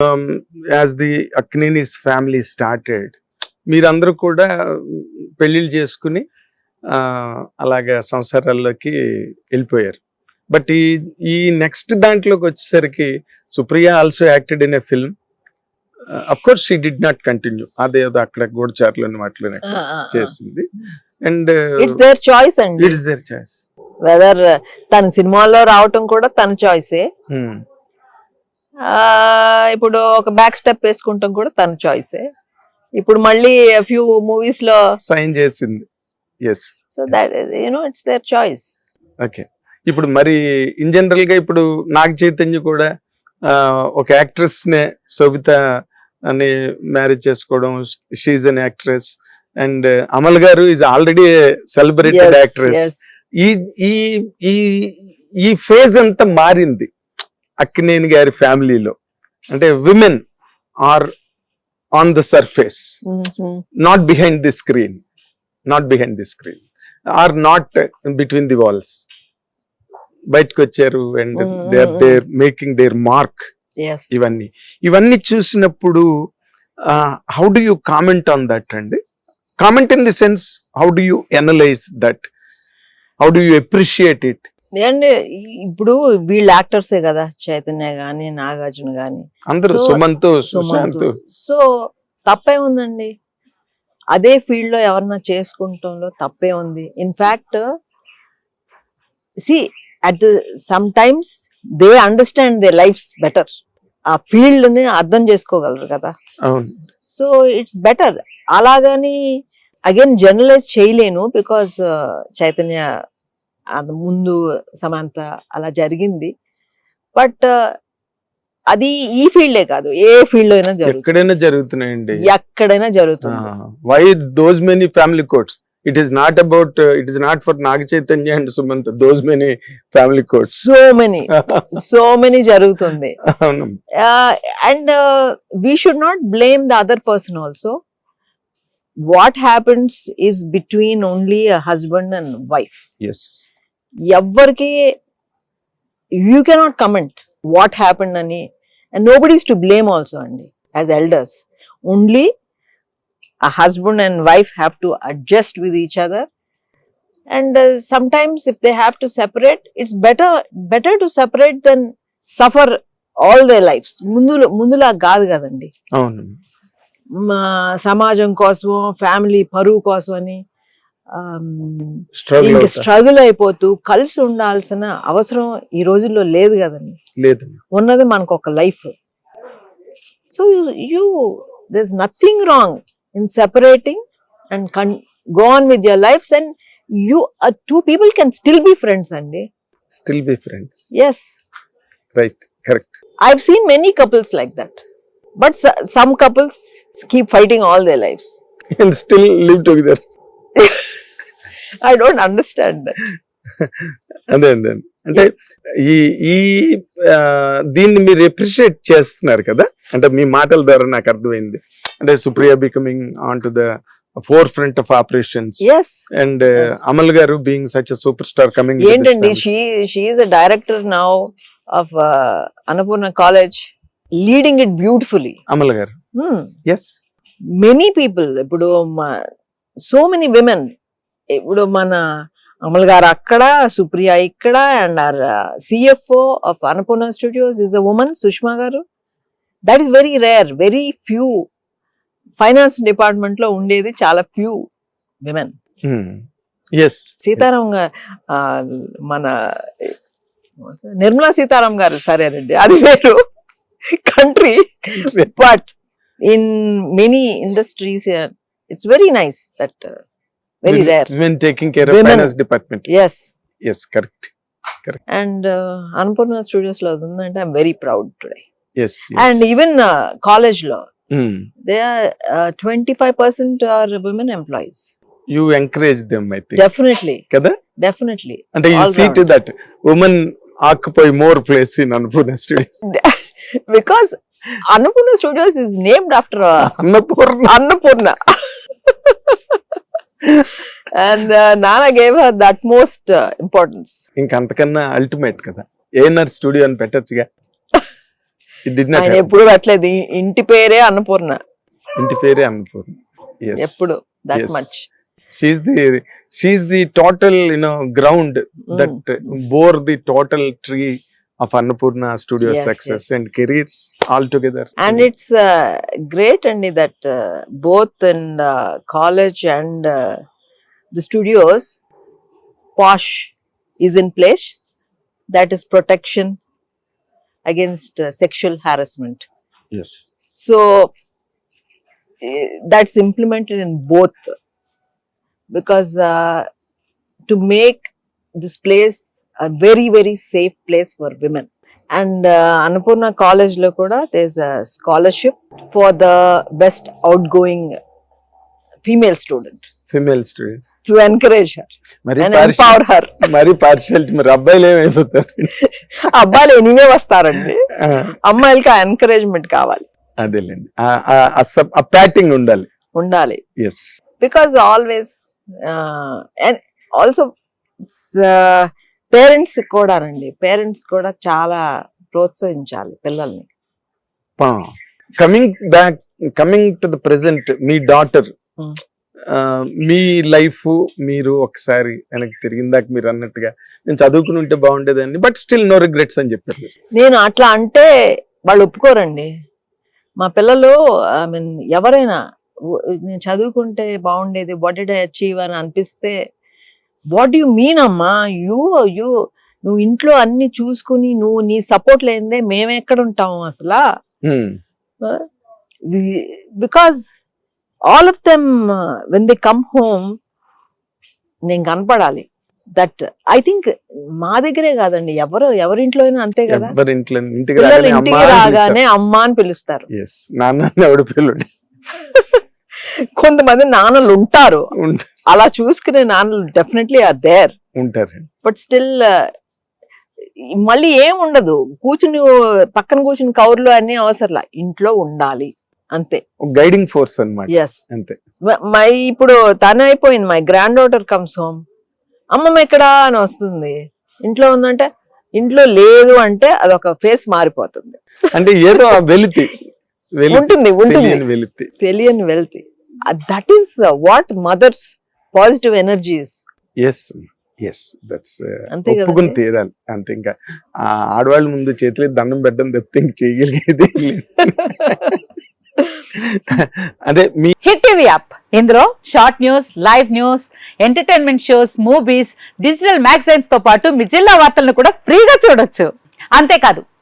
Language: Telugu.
As the Akkinenis family started మీరందరూ కూడా పెళ్ళిళ్ళు చేసుకుని అలాగా సంసారాల్లోకి వెళ్ళిపోయారు. బట్ ఈ ఈ నెక్స్ట్ దాంట్లోకి వచ్చేసరికి Supriya also acted in a film of course she did not continue అదేదో అక్కడ గూఢచారులని వాటిలోనే చేసింది. అండ్ ఇట్స్ దేర్ చాయిస్ అండి. ఇట్స్ దేర్ చాయిస్ వెదర్ తన సినిమాలో రావటం కూడా తన చాయిసే. ఇప్పుడు ఒక బ్యాక్ స్టెప్ వేసుకుంటాం కూడా తన చాయిసే ఇప్పుడు మళ్ళీ ఫ్యూ మూవీస్లో సైన్ చేసింది. Yes so that you know it's their choice okay ఇప్పుడు మరి ఇన్ జనరల్గా ఇప్పుడు నాగ చైతన్య కూడా ఒక యాక్ట్రెస్ నే శోభిత అని మ్యారేజ్ చేసుకోవడం she's an actress and Amala గారు ఈజ్ ఆల్రెడీ సెలబ్రేటెడ్ యాక్ట్రెస్ ఈ ఈ ఈ ఫేజ్ అంతా మారింది. అక్కినేని గారి ఫ్యామిలీలో. అంటే women are on the surface. Not behind the screen not behind the screen are not between the walls బయటకు వచ్చారు and they are there making their mark ఇవన్నీ. ఇవన్నీ చూసినప్పుడు how do you comment on that అండి? Comment in the sense how do you analyse that how do you appreciate it and ఇప్పుడు వీళ్ళు యాక్టర్సే కదా చైతన్య గాని నాగార్జున గాని. అందరూ సుమంత్ సుశాంత్. సో తప్పే ఉందండి. అదే ఫీల్డ్లో ఎవరన్నా చేసుకుంటంలో తప్పే ఉంది. In fact see at some times they understand their lives better ఆ ఫీల్డ్ని అర్థం చేసుకోగలరు కదా. సో ఇట్స్ బెటర్ అలాగని అగైన్ జనరలైజ్ చేయలేను బికాస్ చైతన్య అది ముందు సమాంత అలా జరిగింది. బట్ అది ఈ ఫీల్డే కాదు. ఏ ఫీల్డ్ అయినా జరుగుతుంది. ఎక్కడైనా జరుగుతున్నాయండి. ఎక్కడైనా జరుగుతుంది. Why those many family codes it is not about it is not for Naga Chaitanya and Sumanth those many family codes so many so many జరుగుతుంది. And we should not blame the other person also what happens is between only husband and wife yes ఎవ్వరికి you cannot comment what happened అని and nobody's to blame also అండి as elders only a husband and wife have to adjust with each other and uh, sometimes if they have to separate it's better better to separate than suffer all their lives ముందులో ముందులా కాదు కదండి అవును సమాజం కోసం ఫ్యామిలీ పరువు కోసం అని స్ట్రగుల్ అయిపోతూ కలిసి ఉండాల్సిన అవసరం ఈ రోజుల్లో లేదు కదండి. లేదు ఉన్నది మనకు ఒక life so you this nothing wrong in separating and can go on with your lives and you two people can still be friends అండి. Still be friends yes right correct I've seen many couples like that but some couples keep fighting all their lives and still live together I don't understand అదే అదే. అంటే ఈ ఈ దీన్ని మీరు ఎప్రిషియేట్ చేస్తున్నారు కదా? అంటే మీ మాటల ద్వారా నాకు అర్థమైంది. అంటే Supriya becoming on to the forefront of operations and Yes. Amala గారు being such super star coming ఏంటండి? She a director now of Annapurna college leading it beautifully Amala గారు ఎస్ మెనీ పీపుల్ ఇప్పుడు సో మెనీ విమెన్ ఇప్పుడు మన అమల్ గారు అక్కడ సుప్రియ ఇక్కడ and our CFO of Annapurna studios is a woman Sushma గారు. That is very rare very few finance డిపార్ట్మెంట్లో ఉండేది చాలా ఫ్యూ విమెన్ ఎస్ సీతారాం గారు మన నిర్మలా సీతారాం గారు సరేనండి అది వేరు. Country but in many industries it's very nice that very rare women taking care of finance department yes yes correct and Annapurna స్టూడియోస్లో ఉందంటే I'm very proud today yes and even కాలేజ్లో. They twenty five percent are women employees you encourage them I think definitely కదా? డెఫినెట్లీ అంటే you see to. That women occupy more place in Annapurna studios because Annapurna studios is named after Annapurna Annapurna. and uh, Nana gave her the utmost uh, importance. ఇంక అంతకన్నా అల్టిమేట్ కదా ఏఎన్ఆర్ స్టూడియో అని పెట్టచ్చుగా. ఆయన ఎప్పుడు పెట్టలేదు. ఇంటి పేరే అన్నపూర్ణ. ఇంటి పేరే అన్నపూర్ణ. ఎప్పుడు that. Much she the she the total you know ground that bore the total tree of Annapurna Studio yes, success yes. and careers altogether. And it's uh, great, Andy, that uh, both in uh, college and uh, the studios, POSH is in place. That is protection against uh, sexual harassment. Yes. So eh, that's implemented in both because uh, to make this place a very very safe place for women and uh, annapurna college lo kuda there's a scholarship for the best outgoing female student female student to encourage her మరి and partial- empower her మరి పార్షియాలిటీ మరి అబ్బాయిలు ఏమైపోతారు అబ్బాయిలు ఎనీవే వస్తారండి అమ్మాయిలకి ఆ ఎంకరేజ్మెంట్ కావాలి అదేలేండి ఆ- ప్యాటింగ్ ఉండాలి ఉండాలి yes because always uh, and also uh, parents కూడానండి పేరెంట్స్ కూడా చాలా ప్రోత్సహించాలి పిల్లల్ని. Coming back coming to the present me daughter Hmm. మీ లైఫ్ మీరు ఒకసారి వెనక్కి తిరిగిందాక మీరు అన్నట్టుగా నేను చదువుకుని ఉంటే బాగుండేదండి బట్ స్టిల్ నో రిగ్రెట్స్ అని చెప్పారు నేను అట్లా అంటే వాళ్ళు ఒప్పుకోరండి. మా పిల్లలు ఐ మీన్ ఎవరైనా "ఉ- నేను చదువుకుంటే బాగుండేది వాట్ ఐ అచీవ్ అని అనిపిస్తే వాట్ యు మీన్ అమ్మా? యూ యూ నువ్వు ఇంట్లో అన్ని చూసుకుని నువ్వు నీ సపోర్ట్ లేనిదే మేము ఎక్కడ ఉంటాము అసలు. Because all of them when they come home నేను కనపడాలి. దట్ ఐ థింక్ మా దగ్గరే కాదండి. ఎవరు ఎవరింట్లో అయినా అంతే కదా? ఇంటికి రాగానే అమ్మా అని పిలుస్తారు. నాన్న ఎవడు పిల్లడు కొంతమంది నాన్నలు ఉంటారు. ఉంట- అలా చూసుకునే నాన్నలు డెఫినెట్లీ ఆర్ దేర్ ఉంటారు బట్ స్టిల్ మళ్ళీ ఏం ఉండదు. కూర్చుని పక్కన కూర్చుని కౌర్లు అన్ని అవసరంలా. ఇంట్లో ఉండాలి. అంతే. గైడింగ్ ఫోర్స్ అన్నమాట. ఎస్ అంతే. మై ఇప్పుడు తను అయిపోయింది. My grand daughter comes home అమ్మమ్మ ఎక్కడా అని వస్తుంది. ఇంట్లో ఉందంటే ఇంట్లో లేదు అంటే అదొక ఫేస్ మారిపోతుంది. అంటే ఏదో వెలితి. ఉంటుంది ఉంటుంది. తెలియని వెలితి. That is what mothers positive energies yes yes that's ఒప్పుకుని? తీరాలి. అంతే ఇంకా. ఆ ఆడవాళ్ళ ముందు చేతులు దండం పెట్టడం తప్పితే ఇంక చేయగలిగేది. అదే మీ హిట్ టీవీ యాప్ ఇందులో short news live news entertainment shows movies digital మ్యాగజైన్స్తో పాటు మీ జిల్లా వార్తలను కూడా ఫ్రీగా చూడొచ్చు. అంతేకాదు